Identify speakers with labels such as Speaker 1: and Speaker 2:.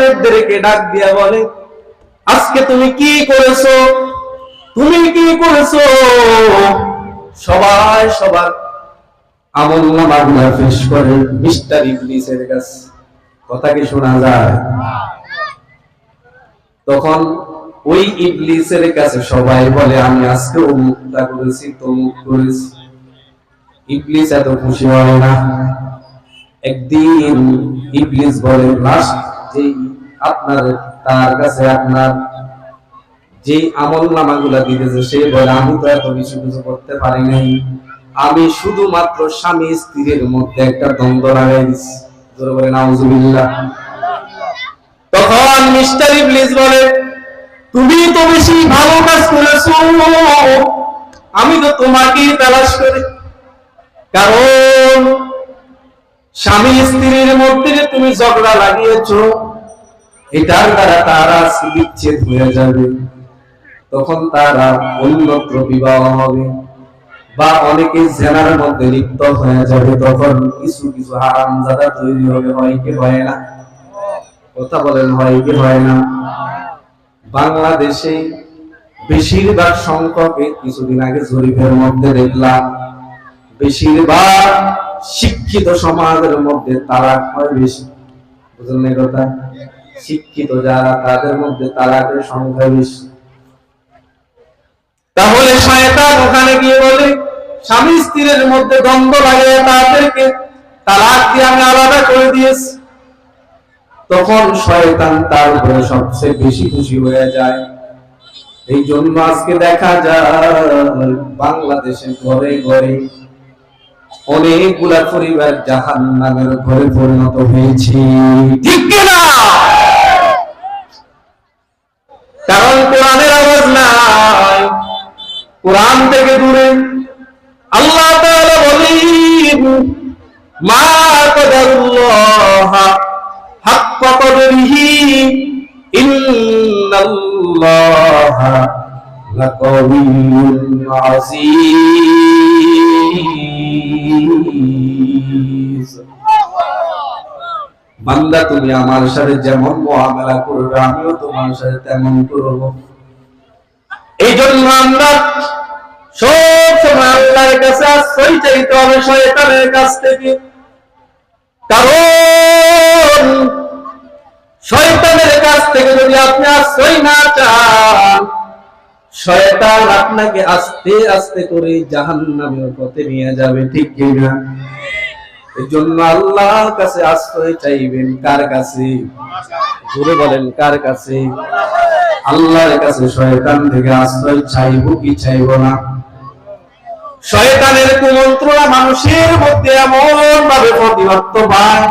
Speaker 1: লোকদেরকে ডাক দিয়া বলে, আজকে তুমি কি করেছ? তুমি কি করেছ? সবাই সবার আমল নামা পেশ করে, মিস্টার ইবলিসের কাছে। কথা কি শোনা যায়? তখন ওই ইবলিসের কাছে সবাই বলে, আমি আজকে অমুকটা করেছি, তমুক করেছি। ইবলিস এত খুশি হয় না। একদিন ইবলিস বলে লাস্ট যে আপনার, তার কাছে আপনার যে আমল নামাগুলা দিতেছে, সে বলে, আমি তো এত বেশি কিছু করতে পারি নাই। আমি শুধুমাত্র স্বামী স্ত্রীর মধ্যে একটা দ্বন্দ্ব লাগাই বলে নাউজুবিল্লাহ। তখন মিস্টার ইবলিস বলে, তুমি তো বেশি ভালো কাজ করেছ। আমি তো তোমাকেই তালাশ করি। কারণ স্বামী স্ত্রীর মধ্যে যে তুমি ঝগড়া লাগিয়েছো, এটার দ্বারা তারা বিচ্ছেদ হয়ে যাবে। তখন তারা অন্যত্র বিবাহ হবে বা অনেকে জেনার মধ্যে লিপ্ত হয়ে যাবে। তখন কিছু কিছু হারাম জাদা তৈরি হবে, হয় হয় না? কথা বলেন, হয় কি হয় না? বাংলাদেশে বেশিরভাগ সংখ্যকে কিছুদিন আগে জরিপের মধ্যে দেখলাম, বেশিরভাগ শিক্ষিত সমাজের মধ্যে তালাক হয় বেশি। বুঝলেন কথা? শিক্ষিত যারা, তাদের মধ্যে তালাকের সংখ্যা বেশি। তাহলে শয়তান ওখানে গিয়ে বলে, স্বামী স্ত্রীর মধ্যে দ্বন্দ্ব লাগে তাদেরকে তালাক দিয়ে আমি আলাদা করে দিয়েছি। তখন শয়তান তার উপরে সবচেয়ে বেশি খুশি হয়ে যায়। এই জন্য আজকে দেখা যায়, বাংলাদেশে ঘরে ঘরে অনেকগুলা পরিবার জাহান নামের ঘরে পরিণত হয়েছে। ঠিক না? কারণ কোরআনের আওয়াজ না কোরআন থেকে দূরে আল্লাহ তাআলা মা কদাল্লাহ হাক্ক বান্দা, তুমি আমার সাথে যেমন মহামেলা করবে, আমিও তোমার সাথে তেমন করব। এই জন্য আমরা সব সময় আল্লাহর কাছে আশ্রয় চাইতে হবে, শয়তানের কাছ থেকে। কারণ শয়তানের কাছ থেকে যদি আপনি আশ্রয় না চান শয়তান আপনাকে আস্তে আস্তে করে জাহান্নামের পথে নিয়ে যাবে, ঠিক কিনা এই জন্য আল্লাহর কাছে আশ্রয় চাইবেন কার কাছে? জোরে বলেন, কার কাছে? আল্লাহর কাছে শয়তান থেকে আশ্রয় চাইব কি চাইব না? শয়তানের কুমন্ত্রণা মানুষের মধ্যে এমন ভাবে প্রতিহত পায়।